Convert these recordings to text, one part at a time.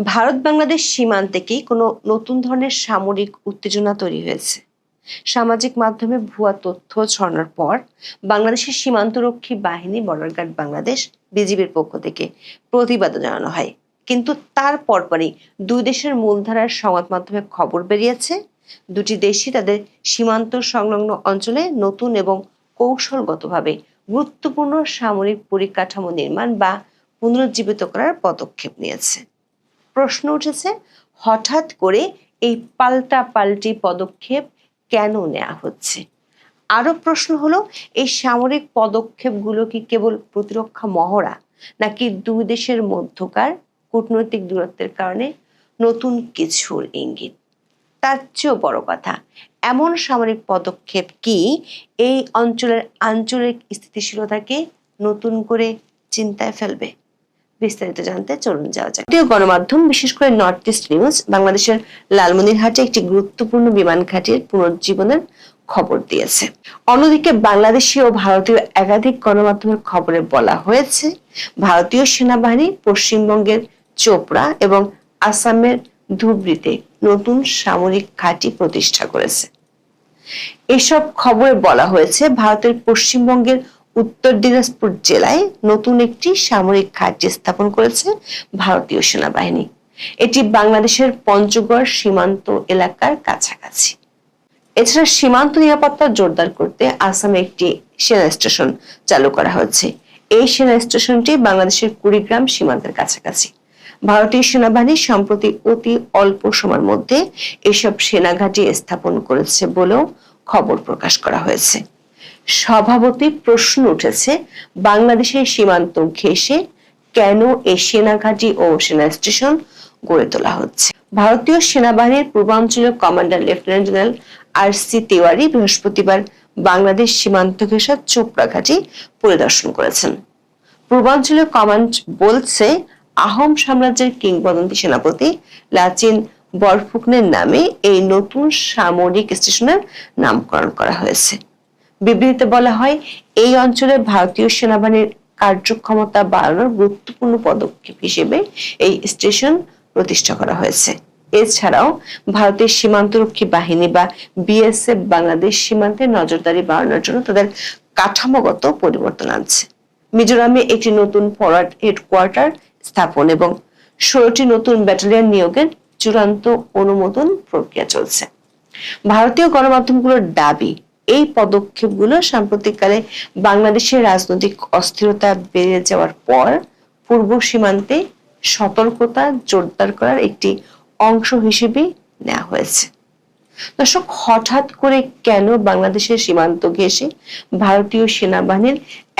ভারত বাংলাদেশ সীমান্তে কি কোনো নতুন ধরনের সামরিক উত্তেজনা তৈরি হয়েছে? সামাজিক মাধ্যমে ভুয়া তথ্য ছড়ানোর পর বাংলাদেশের সীমান্তরক্ষী বাহিনী বর্ডার গার্ড বাংলাদেশ বিজিবির পক্ষ থেকে প্রতিবাদ জানানো হয়। কিন্তু তার পরপরই দুই দেশের মূলধারার সংবাদ মাধ্যমে খবর বেরিয়েছে, দুটি দেশই তাদের সীমান্ত সংলগ্ন অঞ্চলে নতুন এবং কৌশলগতভাবে গুরুত্বপূর্ণ সামরিক পরিকাঠামো নির্মাণ বা পুনরুজ্জীবিত করার পদক্ষেপ নিয়েছে। প্রশ্ন উঠেছে, হঠাৎ করে এই পাল্টা পাল্টি পদক্ষেপ কেন নেওয়া হচ্ছে? আরও প্রশ্ন হলো, এই সামরিক পদক্ষেপগুলো কি কেবল প্রতিরক্ষা মহড়া, নাকি দুই দেশের মধ্যকার কূটনৈতিক দূরত্বের কারণে নতুন কিছুর ইঙ্গিত? তার চেয়েও বড় কথা, এমন সামরিক পদক্ষেপ কি এই অঞ্চলের আঞ্চলিক স্থিতিশীলতাকে নতুন করে চিন্তায় ফেলবে? বিস্তারিত জানতে চলুন যাওয়া যাক। গণমাধ্যম, বিশেষ করে নর্থ ইস্ট নিউজ বাংলাদেশের লালমনিরহাটে একটি গুরুত্বপূর্ণ বিমান ঘাটির পুনর্জীবনের খবর দিয়েছে। অন্যদিকে বাংলাদেশি ও ভারতীয় একাধিক গণমাধ্যমের খবরে বলা হয়েছে, ভারতীয় সেনাবাহিনী পশ্চিমবঙ্গের চোপড়া এবং আসামের ধুবড়িতে নতুন সামরিক ঘাঁটি প্রতিষ্ঠা করেছে। এসব খবরে বলা হয়েছে, ভারতের পশ্চিমবঙ্গের উত্তর দিনাজপুর জেলায় নতুন একটি সামরিক ঘাঁটি স্থাপন করেছে ভারতীয় সেনাবাহিনী। এটি বাংলাদেশের পঞ্চগড় সীমান্ত এলাকার কাছাকাছি। এছাড়া সীমান্ত নিরাপত্তা জোরদার করতে আসামে একটি সেনা স্টেশন চালু করা হয়েছে। এই সেনা স্টেশনটি বাংলাদেশের কুড়িগ্রাম সীমান্তের কাছাকাছি। ভারতীয় সেনাবাহিনী সম্প্রতি অতি অল্প সময়ের মধ্যে এসব সেনাঘাঁটি স্থাপন করেছে বলেও খবর প্রকাশ করা হয়েছে। স্বভাবতই প্রশ্ন উঠেছে, বাংলাদেশের সীমান্ত ঘেঁষে কেন এই সেনাঘাঁটি ও সেনা স্টেশন গড়ে তোলা হচ্ছে? ভারতীয় সেনাবাহিনীর পূর্বাঞ্চলীয় commander lieutenant general R C Tiwari বৃহস্পতিবার বাংলাদেশ সীমান্ত ঘেঁষা চোপড়া ঘাঁটি পরিদর্শন করেছেন। পূর্বাঞ্চলীয় কমান্ড বলছে, আহোম সাম্রাজ্যের কিংবদন্তি সেনাপতি লাচিন বরফুকনের নামে এই নতুন সামরিক স্টেশনের নামকরণ করা হয়েছে। বিবৃতিতে বলা হয়, এই অঞ্চলে ভারতীয় সেনাবাহিনীর কার্যক্ষমতা বাড়ানোর গুরুত্বপূর্ণ পদক্ষেপ হিসেবে এই স্টেশন প্রতিষ্ঠা করা হয়েছে। এছাড়াও, ভারতের সীমান্তরক্ষী বাহিনী বা বিএসএফ বাংলাদেশ সীমান্তে নজরদারি বাড়ানোর জন্য তাদের কাঠামোগত পরিবর্তন আনছে। মিজোরামে একটি নতুন ফরওয়ার্ড হেডকোয়ার্টার স্থাপন এবং ষোলোটি নতুন ব্যাটালিয়ন নিয়োগের চূড়ান্ত অনুমোদন প্রক্রিয়া চলছে। ভারতীয় গণমাধ্যমগুলোর দাবি এই পদক্ষেপগুলো সাম্প্রতিককালে বাংলাদেশের রাজনৈতিক অস্থিরতা বেড়ে যাওয়ার পর পূর্ব সীমান্তে সতর্কতা জোরদার করার একটি অংশ হিসেবে নেওয়া হয়েছে। দর্শক, হঠাৎ করে কেন বাংলাদেশের সীমান্ত ঘেঁষে ভারতীয় সেনাবাহিনীর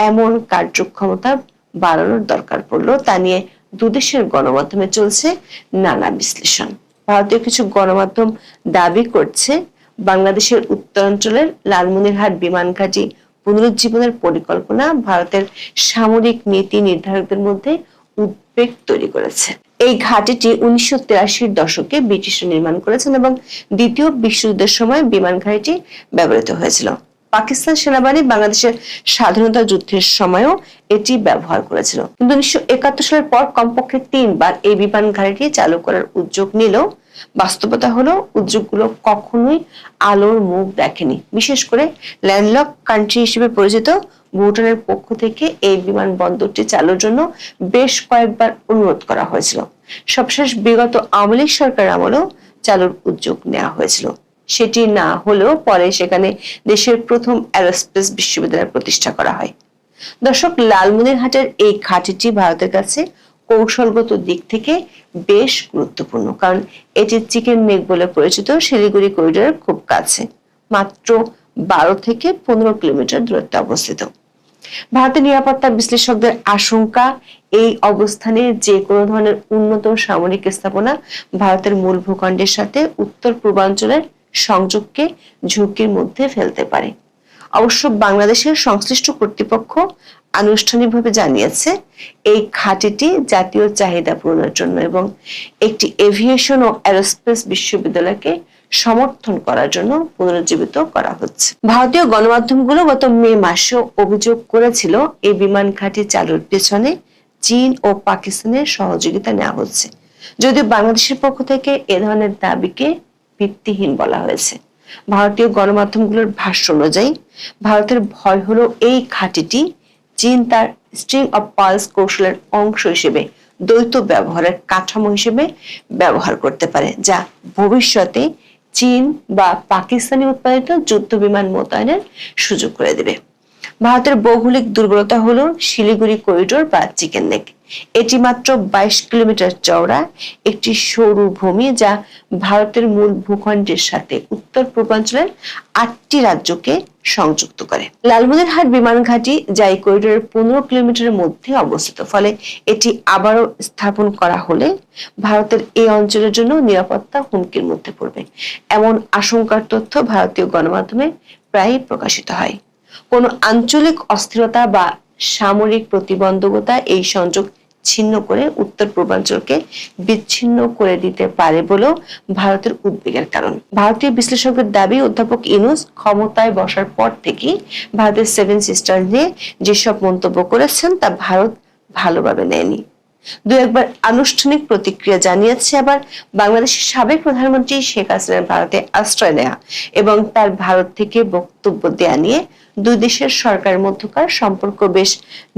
এমন কার্যক্ষমতা বাড়ানোর দরকার পড়ল তা নিয়ে দুদেশের গণমাধ্যমে চলছে নানা বিশ্লেষণ। ভারতীয় কিছু গণমাধ্যম দাবি করছে বাংলাদেশের উত্তরাঞ্চলের লালমনিরহাট বিমান ঘাঁটি পুনরুজ্জীবনের পরিকল্পনা ভারতের সামরিক নীতি নির্ধারকদের মধ্যে উদ্বেগ তৈরি করেছে। এই ঘাটিটি উনিশশো দশকে ব্রিটিশরা নির্মাণ করেছেন এবং দ্বিতীয় বিশ্বযুদ্ধের সময় বিমান ঘাঁটিটি ব্যবহৃত হয়েছিল। পাকিস্তান সেনাবাহিনী বাংলাদেশের স্বাধীনতা যুদ্ধের সময়ও এটি ব্যবহার করেছিল। কিন্তু উনিশশো একাত্তর সালের পর কমপক্ষে তিনবার এই বিমান ঘাঁটিটি চালু করার উদ্যোগ নিলেও বাস্তবতা হলো উদ্যোগগুলো কখনোই আলোর মুখ দেখেনি। বিশেষ করে ল্যান্ডলক কান্ট্রি হিসেবে পরিচিত ভুটানের পক্ষ থেকে এই বিমানবন্দরটি চালুর জন্য বেশ কয়েকবার অনুরোধ করা হয়েছিল। সবশেষ বিগত আওয়ামী লীগ সরকার আমলেও চালুর উদ্যোগ নেওয়া হয়েছিল। সেটি না হলেও পরে সেখানে দেশের প্রথম অ্যারোস্পেস বিশ্ববিদ্যালয় প্রতিষ্ঠা করা হয়। দর্শক, লালমনিরহাটের এই ঘাটিটি ভারতের কাছে কৌশলগত দিক থেকে বেশ গুরুত্বপূর্ণ, কারণ এটি চিকেন নেক বলে পরিচিত, শিলিগুড়ি করিডোরের খুব কাছে, মাত্র বারো থেকে পনেরো কিলোমিটার দূরত্বে অবস্থিত। ভারতের নিরাপত্তা বিশ্লেষকদের আশঙ্কা, এই অবস্থানে যে কোনো ধরনের উন্নত সামরিক স্থাপনা ভারতের মূল ভূখণ্ডের সাথে উত্তর পূর্বাঞ্চলের সংযোগকে ঝুঁকির মধ্যে ফেলতে পারে। অবশ্য বাংলাদেশের সংশ্লিষ্ট কর্তৃপক্ষ আনুষ্ঠানিকভাবে জানিয়েছে, এই ঘাটিটি জাতীয় চাহিদা পূরণের জন্য এবং একটি এভিয়েশন ও অ্যারোস্পেস বিশ্ববিদ্যালয়কে সমর্থন করার জন্য পুনরুজ্জীবিত করা হচ্ছে। ভারতীয় গণমাধ্যমগুলো গত মে মাসেও অভিযোগ করেছিল, এই বিমান ঘাঁটি চালুর পেছনে চীন ও পাকিস্তানের সহযোগিতা নেওয়া হচ্ছে। যদিও বাংলাদেশের পক্ষ থেকে এ ধরনের দাবিকে ভিত্তিহীন বলা হয়েছে। ভারতীয় গণমাধ্যমগুলোর ভাষ্য অনুযায়ী, ভারতের ভয় হলো এই ঘাঁটিটি চীন তার স্ট্রিং অফ পালস কৌশলের অংশ হিসেবে, দ্বৈত ব্যবহারের কাঠামো হিসেবে ব্যবহার করতে পারে, যা ভবিষ্যতে চীন বা পাকিস্তানি উৎপাদিত যুদ্ধ বিমান মোতায়েনের সুযোগ করে দেবে। ভারতের ভৌগোলিক দুর্বলতা হল শিলিগুড়ি করিডোর বা চিকেন নেক এটি মাত্র বাইশ কিলোমিটার চওড়া, একটি সরু ভূমি যা ভারতের মূল ভূখণ্ডের সাথে উত্তর পূর্বাঞ্চলের আটটি রাজ্যকে সংযুক্ত করে। লালমনিরহাট বিমান ঘাঁটি যা এই করিডোরের পনেরো কিলোমিটারের মধ্যে অবস্থিত, ফলে এটি আবারও স্থাপন করা হলে ভারতের এই অঞ্চলের জন্য নিরাপত্তা হুমকির মধ্যে পড়বে। এমন আশঙ্কার তথ্য ভারতীয় গণমাধ্যমে প্রায়ই প্রকাশিত হয়। কোনো আঞ্চলিক অস্থিরতা বা সামরিক প্রতিবন্ধকতা এই সংযোগ ছিন্ন করে উত্তর পূর্বাঞ্চলকে বিচ্ছিন্ন করে দিতে পারে বলেও ভারতের উদ্বেগের কারণ। ভারতীয় বিশ্লেষকদের দাবি, অধ্যাপক ইনুস ক্ষমতায় বসার পর থেকেই ভারতের সেভেন সিস্টার নিয়ে যেসব মন্তব্য করেছেন তা ভারত ভালোভাবে নেয়নি। দু একবার আনুষ্ঠানিক প্রতিক্রিয়া জানিয়েছে আবার বাংলাদেশের সাবেক প্রধানমন্ত্রী শেখ হাসিনার ভারতে আশ্রয় নেয়া এবং তার ভারত থেকে বক্তব্য দেয়া নিয়ে দুই দেশের সরকারের মধ্যকার সম্পর্ক বেশ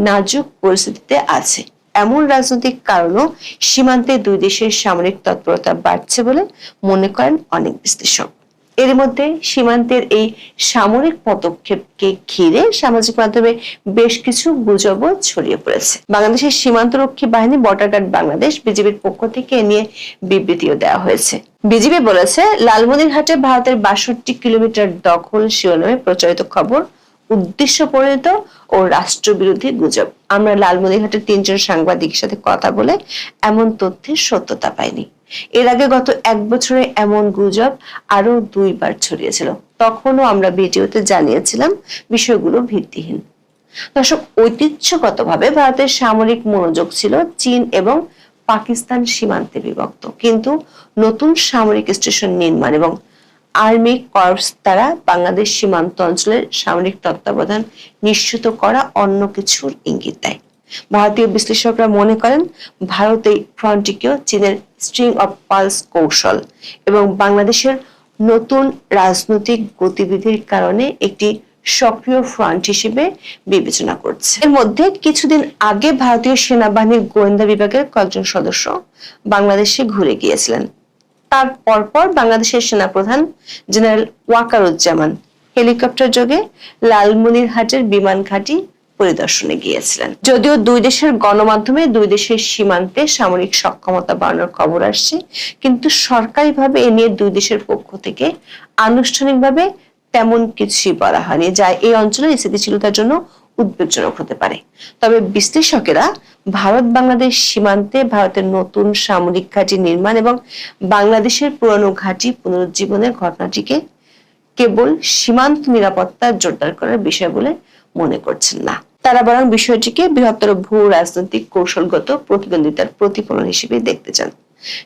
নাজুক পরিস্থিতিতে আছে। এমন রাজনৈতিক কারণও সীমান্তে দুই দেশের সামরিক তৎপরতা বাড়ছে বলে মনে করেন অনেক বিশ্লেষক। এর মধ্যে সীমান্তের এই সামরিক পদক্ষেপকে ঘিরে সামাজিক মাধ্যমে বেশ কিছু গুজবও ছড়িয়ে পড়েছে। বাংলাদেশের সীমান্তরক্ষী বাহিনী বর্ডার গার্ড বাংলাদেশ বিজেপির পক্ষ থেকে এ নিয়ে বিবৃতিও দেওয়া হয়েছে। বিজেপি বলেছে, লালমনিরহাটে ভারতের বাষট্টি কিলোমিটার দখল শিরোনামে প্রচারিত খবর উদ্দেশ্য পরিণত ও রাষ্ট্রবিরোধী গুজব। আমরা লালমনিরহাটের তিনজন সাংবাদিকের সাথে কথা বলে এমন তথ্যের সত্যতা পাইনি। এর আগে গত এক বছরে এমন গুজব আরও দুইবার ছড়িয়েছিল। তখনও আমরা ভিডিওতে জানিয়েছিলাম বিষয়গুলো ভিত্তিহীন। দর্শক, ঐতিহ্যগতভাবে ভারতের সামরিক মনোযোগ ছিল চীন এবং পাকিস্তান সীমান্তে বিভক্ত। কিন্তু নতুন সামরিক স্টেশন নির্মাণ এবং আর্মি কর্পস দ্বারা বাংলাদেশ সীমান্ত অঞ্চলের সামরিক তত্ত্বাবধান নিশ্চিত করা অন্য কিছুর ইঙ্গিত দেয়। ভারতীয় বিশ্লেষকরা মনে করেন, ভারত এই ফ্রন্টটিকেও চীনের স্ট্রিং অফ পালস কৌশল এবং বাংলাদেশের নতুন রাজনৈতিক গতিবিধির কারণে একটি সক্রিয় ফ্রন্ট হিসেবে বিবেচনা করছে। এর মধ্যে কিছুদিন আগে ভারতীয় সেনাবাহিনীর গোয়েন্দা বিভাগের কয়েকজন সদস্য বাংলাদেশে ঘুরে গিয়েছিলেন। তার পরপর বাংলাদেশের সেনাপ্রধান জেনারেল ওয়াকারুজ্জামান হেলিকপ্টার যোগে লালমনিরহাটের বিমান ঘাঁটি পরিদর্শনে গিয়েছিলেন। যদিও দুই দেশের গণমাধ্যমে দুই দেশের সীমান্তে সামরিক সক্ষমতা বাড়ানোর খবর আসছে, কিন্তু সরকারিভাবে এ নিয়ে দুই দেশের পক্ষ থেকে আনুষ্ঠানিকভাবে তেমন কিছুই বলা হয়নি, যা এই অঞ্চলের স্থিতিশীলতার জন্য উদ্বেগজনক হতে পারে। তবে বিশ্লেষকেরা ভারত বাংলাদেশ সীমান্তে ভারতের নতুন সামরিক ঘাঁটি নির্মাণ এবং বাংলাদেশের পুরনো ঘাঁটি পুনরুজ্জীবনের ঘটনাটিকে কেবল সীমান্ত নিরাপত্তা জোরদার করার বিষয় বলে মনে করছেন না। তারা বরং বিষয়টিকে বৃহত্তর ভূ রাজনৈতিক কৌশলগত প্রতিদ্বন্দ্বিতার প্রতিফলন হিসেবে দেখতে চান।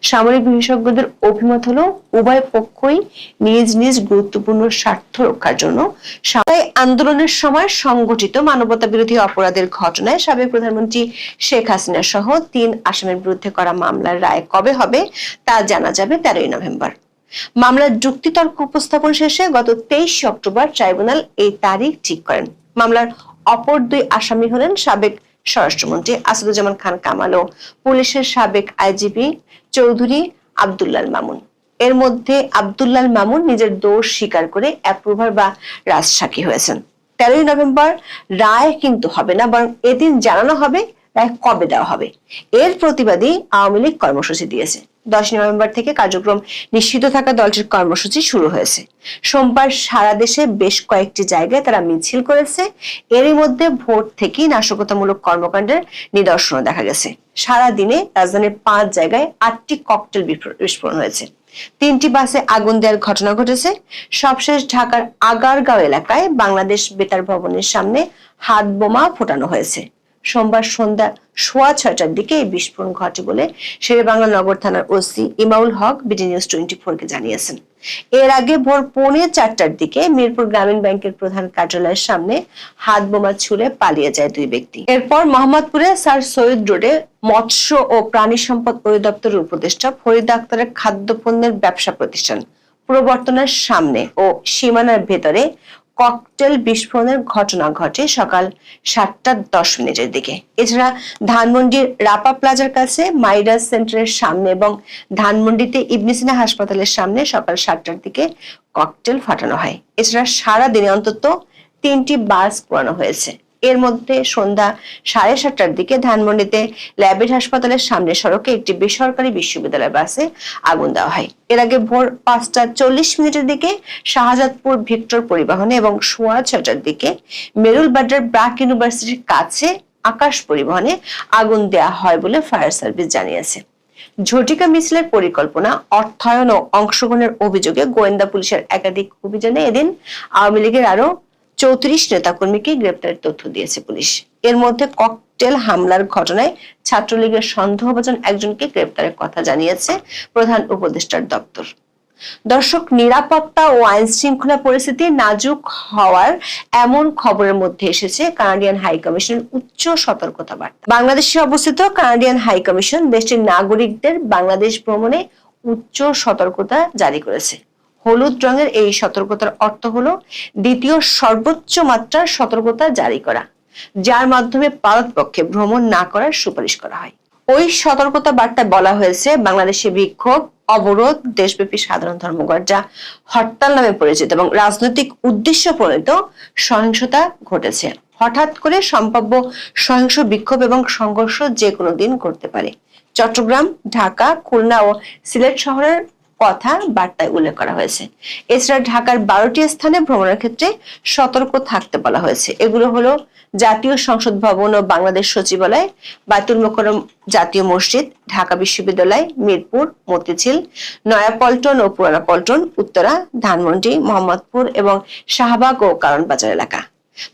সামরিক বিশেষজ্ঞদের অভিমত হলো উভয় পক্ষই নিজ নিজ গুরুত্বপূর্ণ স্বার্থ রক্ষার জন্য সামরিক আন্দোলনের সময় সংগঠিত মানবতা বিরোধী অপরাধের ঘটনায় সাবেক প্রধানমন্ত্রী শেখ হাসিনা সহ তিন আসামের বিরুদ্ধে করা মামলার রায় কবে হবে তা জানা যাবে তেরোই নভেম্বর। মামলার যুক্তিতর্ক উপস্থাপন শেষে গত তেইশে অক্টোবর ট্রাইব্যুনাল এই তারিখ ঠিক করেন। মামলার অপর দুই আসামি হলেন সাবেক স্বরাষ্ট্রমন্ত্রী আসাদুজ্জামান খান কামাল পুলিশের সাবেক আইজিপি চৌধুরী আবদুল্লাল মামুন। এর মধ্যে আবদুল্লাল মামুন নিজের দোষ স্বীকার করে অ্যাপ্রুভার বা রাজসাক্ষী হয়েছেন। তেরোই নভেম্বর রায় কিন্তু হবে না, বরং এদিন জানানো হবে কবে দেওয়া হবে? এর প্রতিবাদী আওয়ামী লীগ কর্মসূচি দিয়েছে। দশ নভেম্বর থেকে কার্যক্রম নিশ্চিত থাকা দলটির কর্মসূচি শুরু হয়েছে। সোমবার সারা দেশে বেশ কয়েকটি জায়গায় তারা মিছিল করেছে। এরই মধ্যে ভোট থেকেই নাশকতামূলক কর্মকাণ্ডের নিদর্শন দেখা গেছে। সারা দিনে রাজধানীর পাঁচ জায়গায় আটটি ককটেল বিস্ফোরণ হয়েছে। তিনটি বাসে আগুন দেওয়ার ঘটনা ঘটেছে। সবশেষ ঢাকার আগারগাঁও এলাকায় বাংলাদেশ বেতার ভবনের সামনে হাত বোমা ফোটানো হয়েছে। সোমবার সন্ধ্যা সোয়া ছয়টার দিকে এই বিস্ফোরণ ঘটে বলে শেরেবাংলা নগর থানার O C Emaul Haque B D news twenty কে জানিয়েছেন। এর আগে ভোর পৌনে চারটার দিকে মিরপুর গ্রামীণ ব্যাংকের প্রধান কার্যালয়ের সামনে হাত বোমা ছুড়ে পালিয়ে যায় দুই ব্যক্তি। এরপর মোহাম্মদপুরে স্যার সৈয়দ রোডে মৎস্য ও প্রাণী সম্পদ অধিদপ্তরের উপদেষ্টা ফরিদ আক্তারের খাদ্যপণ্যের ব্যবসা প্রতিষ্ঠান প্রবর্তনের সামনে ও সীমানার ভেতরে ককটেল বিস্ফোরণের ঘটনা ঘটে সকাল সাতটা দশ মিনিটের দিকে। এছাড়া ধানমন্ডির রাপা প্লাজার কাছে মাইরাস সেন্টারের সামনে এবং ধানমন্ডিতে ইবনিসিনা হাসপাতালের সামনে সকাল সাতটার দিকে ককটেল ফাটানো হয়। এছাড়া সারা দিনে অন্তত তিনটি বাস পোড়ানো হয়েছে। এর মধ্যে সন্ধ্যা সাড়ে সাতটার দিকে ধানমন্ডিতে ল্যাবেট হাসপাতালের সামনে সড়কে একটি বেসরকারি বিশ্ববিদ্যালয় বাসে আগুন দেওয়া হয়। এর আগে ভোর পাঁচটা চল্লিশ মিনিটের দিকে শাহজাদপুর ভিক্টর পরিবহনে এবং সোয়া ছটার দিকে মেরুল বাড্ডার ব্রাক ইউনিভার্সিটির কাছে আকাশ পরিবহনে আগুন দেয়া হয় বলে ফায়ার সার্ভিস জানিয়েছে। ঝটিকা মিছিলের পরিকল্পনা, অর্থায়ন ও অংশগ্রহণের অভিযোগে গোয়েন্দা পুলিশের একাধিক অভিযানে এদিন আওয়ামী লীগের আরও চৌত্রিশ নেতাকর্মীকে গ্রেপ্তারের তথ্য দিয়েছে পুলিশ। এর মধ্যে ককটেল হামলার ঘটনায় ছাত্রলীগের সন্দেহভাজন একজনকে গ্রেপ্তারের কথা জানিয়েছে প্রধান উপদেষ্টার দপ্তর। দর্শক, নিরাপত্তা ও আইন শৃঙ্খলা পরিস্থিতি নাজুক হওয়ার এমন খবরের মধ্যে এসেছে কানাডিয়ান হাই কমিশনের উচ্চ সতর্কতা বার্তা। বাংলাদেশে অবস্থিত কানাডিয়ান হাই কমিশন দেশটির নাগরিকদের বাংলাদেশ ভ্রমণে উচ্চ সতর্কতা জারি করেছে। হলুদ রঙের এই সতর্কতার অর্থ হলো দ্বিতীয় সর্বোচ্চ মাত্রার সতর্কতা জারি করা, যার মাধ্যমে পক্ষে ভ্রমণ না করার সুপারিশ করা হয়। ওই সতর্কতা বার্তায় বলা হয়েছে বাংলাদেশে বিক্ষোভ, অবরোধ, দেশব্যাপী সাধারণ ধর্মঘট, যা হরতাল নামে পরিচিত এবং রাজনৈতিক উদ্দেশ্য প্রণীত সহিংসতা ঘটেছে। হঠাৎ করে সম্ভাব্য সহিংস বিক্ষোভ এবং সংঘর্ষ যে কোনো দিন ঘটতে পারে। চট্টগ্রাম, ঢাকা, খুলনা ও সিলেট শহরের কথা বার্তায় উল্লেখ করা হয়েছে। এছাড়া ঢাকার বারোটি স্থানে ভ্রমণের ক্ষেত্রে সতর্ক থাকতে বলা হয়েছে। এগুলো হলো জাতীয় সংসদ ভবন ও বাংলাদেশ সচিবালয় বাতুল মোকরম জাতীয় মসজিদ, ঢাকা বিশ্ববিদ্যালয়, মিরপুর, মতিঝিল, নয়াপল্টন ও পুরানা পল্টন উত্তরা, ধানমন্ডি, মোহাম্মদপুর এবং শাহবাগ ও কারণবাজার এলাকা।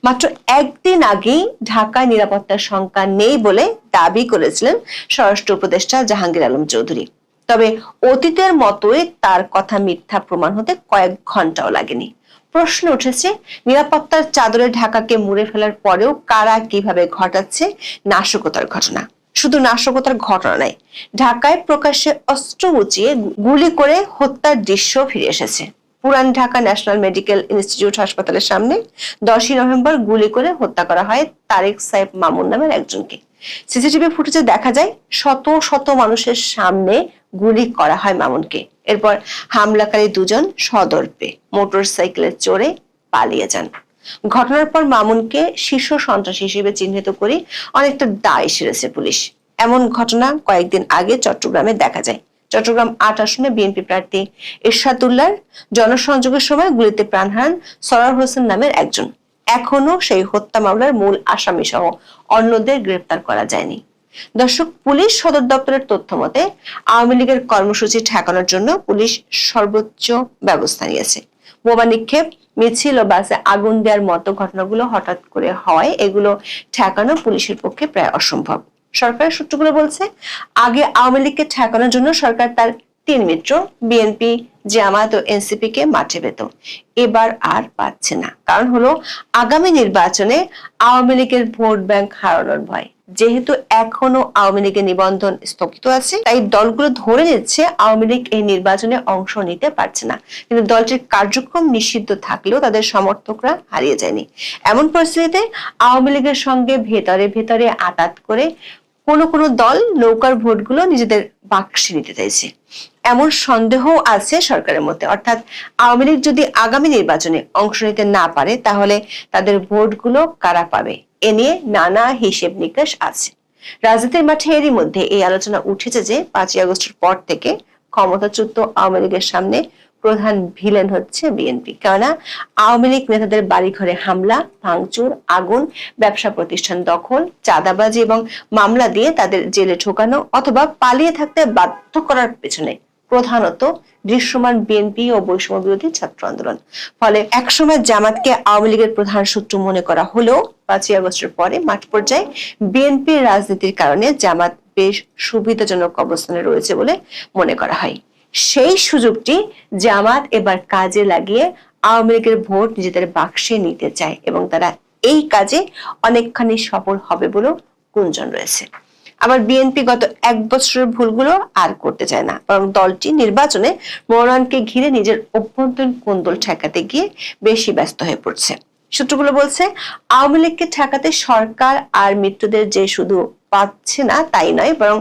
মাত্র একদিন আগেই ঢাকায় নিরাপত্তার সংখ্যা নেই বলে দাবি করেছিলেন স্বরাষ্ট্র উপদেষ্টা জাহাঙ্গীর আলম চৌধুরী। তবে অতীতের মতোই তার কথা মিথ্যা প্রমাণ হতে কয়েক ঘন্টাও লাগেনি। প্রশ্ন উঠেছে, নিরাপত্তার চাদরে ঢাকাকে মুড়ে ফেলার পরেও কারা কীভাবে ঘটাচ্ছে নাশকতার ঘটনা? শুধু নাশকতার ঘটনা নাই ঢাকায় প্রকাশ্যে অস্ত্র উঁচিয়ে গুলি করে হত্যার দৃশ্য ফিরে এসেছে। পুরান ঢাকা ন্যাশনাল মেডিকেল ইনস্টিটিউট হাসপাতালের সামনে দশই নভেম্বর গুলি করে হত্যা করা হয় তারেক সাহেব মামুন নামের একজনকে। সিসিটিভি ফুটেজে দেখা যায় শত শত মানুষের সামনে গুলি করা হয় মামুনকে। এরপর হামলাকারী দুজন সদর্পে মোটর সাইকেলে চড়ে পালিয়ে যান। ঘটনার পর মামুনকে শীর্ষ সন্ত্রাসী হিসেবে চিহ্নিত করে অনেকটা দায় সেরেছে পুলিশ। এমন ঘটনা কয়েকদিন আগে চট্টগ্রামে দেখা যায়। চট্টগ্রাম আট আসনে বিএনপি প্রার্থী ইরশাদুল্লাহর জনসংযোগের সময় গুলিতে প্রাণ হারান সরার হোসেন নামের একজন। এখনও সেই হত্যা মামলার মূল আসামি সহ অন্যদের গ্রেফতার করা যায়নি। দর্শক, পুলিশ সদর দপ্তরের তথ্য মতে, আওয়ামী লীগের কর্মসূচি ঠেকানোর জন্য পুলিশ সর্বোচ্চ ব্যবস্থা নিয়েছে। বোমা নিক্ষেপ, মিছিল ও বাসে আগুন দেওয়ার মতো ঘটনাগুলো হঠাৎ করে হওয়ায় এগুলো ঠেকানো পুলিশের পক্ষে প্রায় অসম্ভব। সরকারের সূত্রগুলো বলছে, আগে আওয়ামী লীগকে ঠেকানোর জন্য সরকার তার তিন মিত্র বিএনপি জামাত ও এনসিপি কে মাঠে পেত। এবার আর পাচ্ছে না। কারণ হলো, আগামী নির্বাচনে আওয়ামী লীগের ভোট ব্যাংক হারানোর ভয়। যেহেতু এখনও আওয়ামী লীগের নিবন্ধন স্থগিত আছে, তাই দলগুলো ধরে নিচ্ছে আওয়ামী লীগ এই নির্বাচনে অংশ নিতে পারছে না। কিন্তু দলটির কার্যক্রম নিষিদ্ধ থাকলেও তাদের সমর্থকরা হারিয়ে যায়নি। এমন পরিস্থিতিতে আওয়ামী লীগের সঙ্গে ভেতরে ভেতরে আতাত করে কোন কোন দল নৌকার ভোটগুলো নিজেদের বাক্সে নিতে চাইছে। এমন সন্দেহ আছে সরকারের মধ্যে। অর্থাৎ আওয়ামী লীগ যদি আগামী নির্বাচনে অংশ নিতে না পারে, তাহলে তাদের ভোটগুলো কারা পাবে? এ নিয়ে নানা হিসেব নিকাশ আছে। রাজনীতির মাঠে এরই মধ্যে এই আলোচনা উঠেছে যে, পাঁচই আগস্টের পর থেকে ক্ষমতাচ্যুত আওয়ামী লীগের সামনে প্রধান ভিলেন হচ্ছে বিএনপি। কেননা, আওয়ামী লীগ নেতাদের বাড়িঘরে হামলা, ভাঙচুর, আগুন, ব্যবসা প্রতিষ্ঠান দখল, চাঁদাবাজি এবং মামলা দিয়ে তাদের জেলে ঢোকানো অথবা পালিয়ে থাকতে বাধ্য করার পেছনে প্রধানত দৃশ্যমান বিএনপি ও বৈষম্য বিরোধী ছাত্র আন্দোলন। ফলে একসময় জামাতকে আওয়ামী লীগের প্রধান শত্রু মনে করা হলেও পাঁচই আগস্টের পরে মাঠ পর্যায়ে বিএনপির রাজনীতির কারণে জামাত বেশ সুবিধাজনক অবস্থানে রয়েছে বলে মনে করা হয়। সেই সুযোগটি জামাত এবার কাজে লাগিয়ে আওয়ামী লীগের ভোট নিজেদের বাক্সে নিতে চায় এবং তারা এই কাজে অনেকখানি সফল হবে বলেও গুঞ্জন রয়েছে। আবার বিএনপি গত এক বছরের ভুলগুলো আর করতে চায় না। বরং দলটি নির্বাচনে মনোনয়নকে ঘিরে নিজের অভ্যন্তরীণ কোন্দল ঠেকাতে গিয়ে বেশি ব্যস্ত হয়ে পড়ছে। সূত্রগুলো বলছে, আওয়ামী লীগকে ঠেকাতে সরকার আর মিত্রদের যে শুধু পাচ্ছে না, তাই নয়, বরং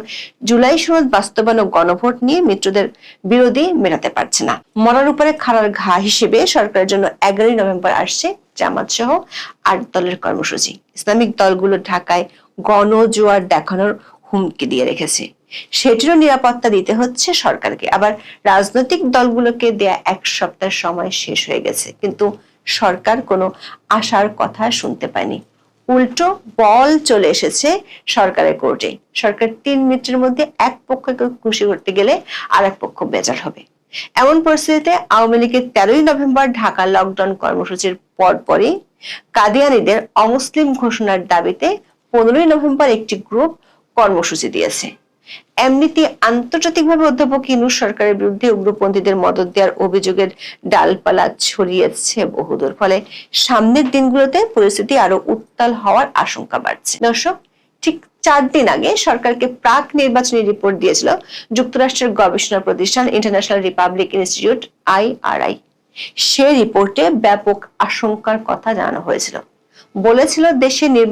জুলাই সনদ বাস্তবায়ন ও গণভোট নিয়ে মিত্রদের বিরোধী মেটাতে পারছে না। মরার উপরে খাড়ার ঘা হিসেবে সরকারের জন্য এগারোই নভেম্বর আসছে জামাত সহ আট দলের কর্মসূচি। ইসলামিক দলগুলো ঢাকায় গণজোয়ার দেখানোর হুমকি দিয়ে রেখেছে। সেটিরও নিরাপত্তা দিতে হচ্ছে সরকারকে। আবার রাজনৈতিক দলগুলোকে দেয়া এক সপ্তাহ সময় শেষ হয়ে গেছে, কিন্তু সরকার কোনো আশার কথা শুনতে পায়নি। উল্টো বল চলে এসেছে সরকারের কোর্টে সরকার তিন মিনিটের মধ্যে এক পক্ষকে খুশি করতে গেলে আর এক পক্ষ বেজার হবে। এমন পরিস্থিতিতে আওয়ামী লীগের তেরোই নভেম্বর ঢাকা লকডাউন কর্মসূচির পরপরই কাদিয়ানিদের অমুসলিম ঘোষণার দাবিতে পনেরোই নভেম্বর একটি গ্রুপ কর্মসূচি দিয়েছে। এমনিতে আন্তর্জাতিকভাবে অধ্যাপক ইনুস সরকারের বিরুদ্ধে উগ্রপন্থীদের মদত দেওয়ার অভিযোগের ডালপালা ছড়িয়েছে বহুদূর। ফলে সামনের দিনগুলোতে পরিস্থিতি আরও উত্তাল হওয়ার আশঙ্কা বাড়ছে। দর্শক, ঠিক চার দিন আগে সরকারকে প্রাক নির্বাচনী রিপোর্ট দিয়েছিল যুক্তরাষ্ট্রের গবেষণা প্রতিষ্ঠান international republic institute, I R I. সে রিপোর্টে ব্যাপক আশঙ্কার কথা জানানো হয়েছিল। বলেছিল দেশে নির্বাচন